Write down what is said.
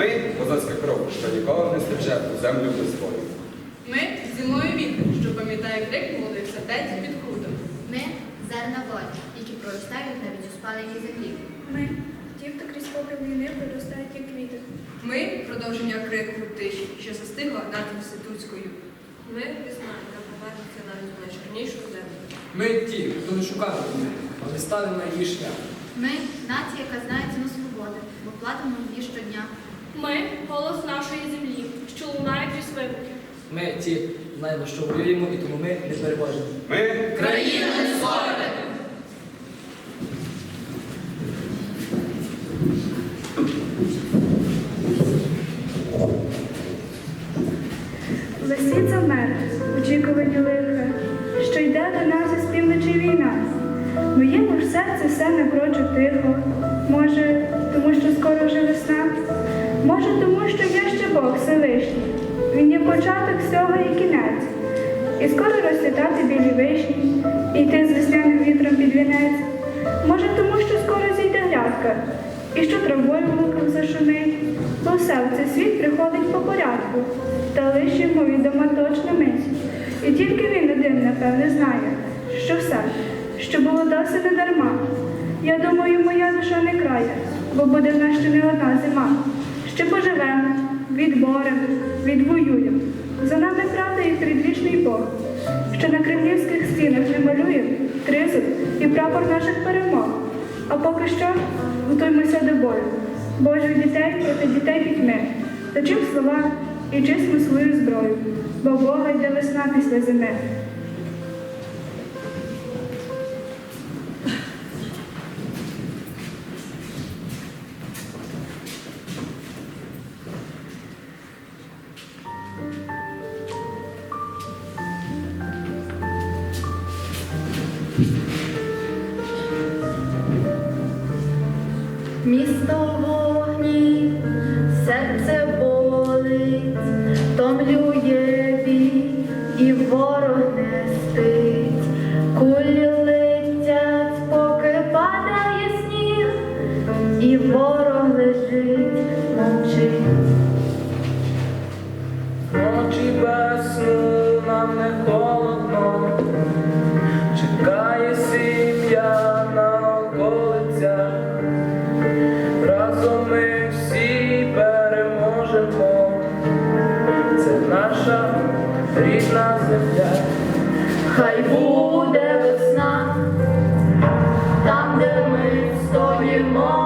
Ми козацька кров, що ніколи не стече у землю без бою. Ми зимою вітер, що пам'ятає крик молодих сердець під крутом. Ми зерна волі, які проростають навіть у спаленій землі. Ми ті, хто крізь попіл війни проростають як квіти. Ми продовження крику тиші, що застигла над інститутською. Ми весна, яка повернеться навіть в найчорнішу землю. Ми ті, хто не шукає війни, але стали на її шлях. Ми нація, яка знає ціну свободи, бо платимо її щодня. Ми голос нашої землі, що лунає крізь вибухи. Ми ті, знаємо, що воюємо, і тому ми не переможемо. Ми Країна не славити! Висить замер, очікувані лиха, що йде до нас із півночі війна. Моєму ж серце все напрочуд тихо. Може, тому що скоро вже весна. Може, тому що є ще Бог Всевишній. Він є початок всього і кінець. І скоро розцвітати білі вишні, і йти з весняним вітром під вінець. Може, тому що скоро зійде грядка, і що травою в луках зашумить, бо все в цей світ приходить по порядку, та лише йому відома точна мить. І тільки він один, напевне, знає, що все, що було досі не дарма. Я думаю, моя душа не крає, бо буде в нас ще не одна зима. Ще поживемо, відборем, відвоюємо. За нами правда і предвічний Бог, що на кремлівських стінах не малює тризуб і прапор наших перемог. А поки що готуємося до бою. Божих дітей проти дітей пітьми. Точим слова і чисмо свою зброю, бо Бога йде весна після зими. Місто рідна земля, хай буде весна, там, де ми стоїмо.